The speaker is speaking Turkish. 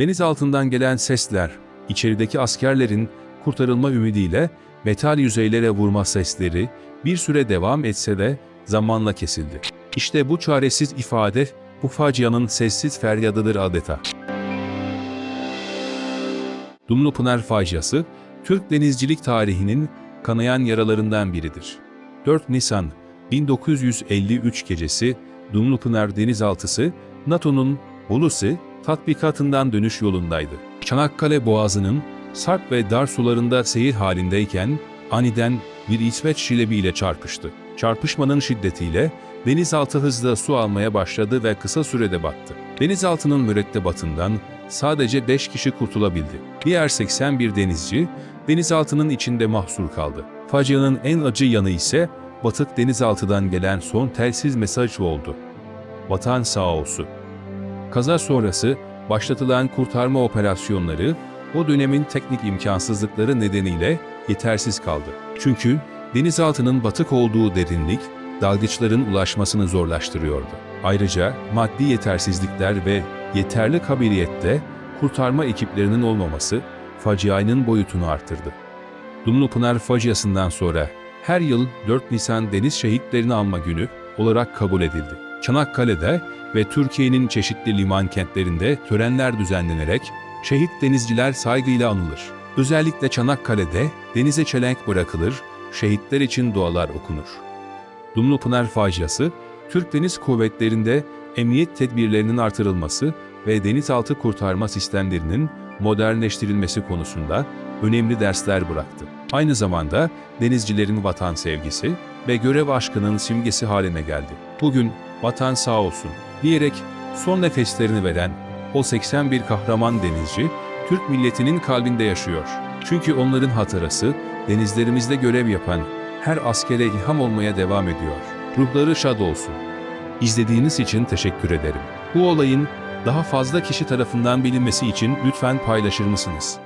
Deniz altından gelen sesler, içerideki askerlerin kurtarılma ümidiyle metal yüzeylere vurma sesleri bir süre devam etse de zamanla kesildi. İşte bu çaresiz ifade bu facianın sessiz feryadıdır adeta. Dumlupınar faciası, Türk denizcilik tarihinin kanayan yaralarından biridir. 4 Nisan 1953 gecesi Dumlupınar denizaltısı, NATO'nun Bolusi tatbikatından dönüş yolundaydı. Çanakkale Boğazı'nın sarp ve dar sularında seyir halindeyken aniden bir İsveç şilebiyle çarpıştı. Çarpışmanın şiddetiyle denizaltı hızla su almaya başladı ve kısa sürede battı. Denizaltının mürettebatından sadece 5 kişi kurtulabildi. Diğer 81 denizci denizaltının içinde mahsur kaldı. Facianın en acı yanı ise batık denizaltıdan gelen son telsiz mesaj oldu. Vatan sağ olsun. Kaza sonrası başlatılan kurtarma operasyonları o dönemin teknik imkansızlıkları nedeniyle yetersiz kaldı. Çünkü denizaltının batık olduğu derinlik dalgıçların ulaşmasını zorlaştırıyordu. Ayrıca maddi yetersizlikler ve yeterli kabiliyette kurtarma ekiplerinin olmaması facianın boyutunu artırdı. Dumlupınar faciasından sonra her yıl 4 Nisan Deniz Şehitlerini Anma Günü olarak kabul edildi. Çanakkale'de ve Türkiye'nin çeşitli liman kentlerinde törenler düzenlenerek şehit denizciler saygıyla anılır. Özellikle Çanakkale'de denize çelenk bırakılır, şehitler için dualar okunur. Dumlupınar faciası, Türk Deniz Kuvvetleri'nde emniyet tedbirlerinin artırılması ve denizaltı kurtarma sistemlerinin modernleştirilmesi konusunda önemli dersler bıraktı. Aynı zamanda denizcilerin vatan sevgisi ve görev aşkının simgesi haline geldi. Bugün vatan sağ olsun diyerek son nefeslerini veren o 81 kahraman denizci Türk milletinin kalbinde yaşıyor. Çünkü onların hatırası denizlerimizde görev yapan her askere ilham olmaya devam ediyor. Ruhları şad olsun. İzlediğiniz için teşekkür ederim. Bu olayın daha fazla kişi tarafından bilinmesi için lütfen paylaşır mısınız?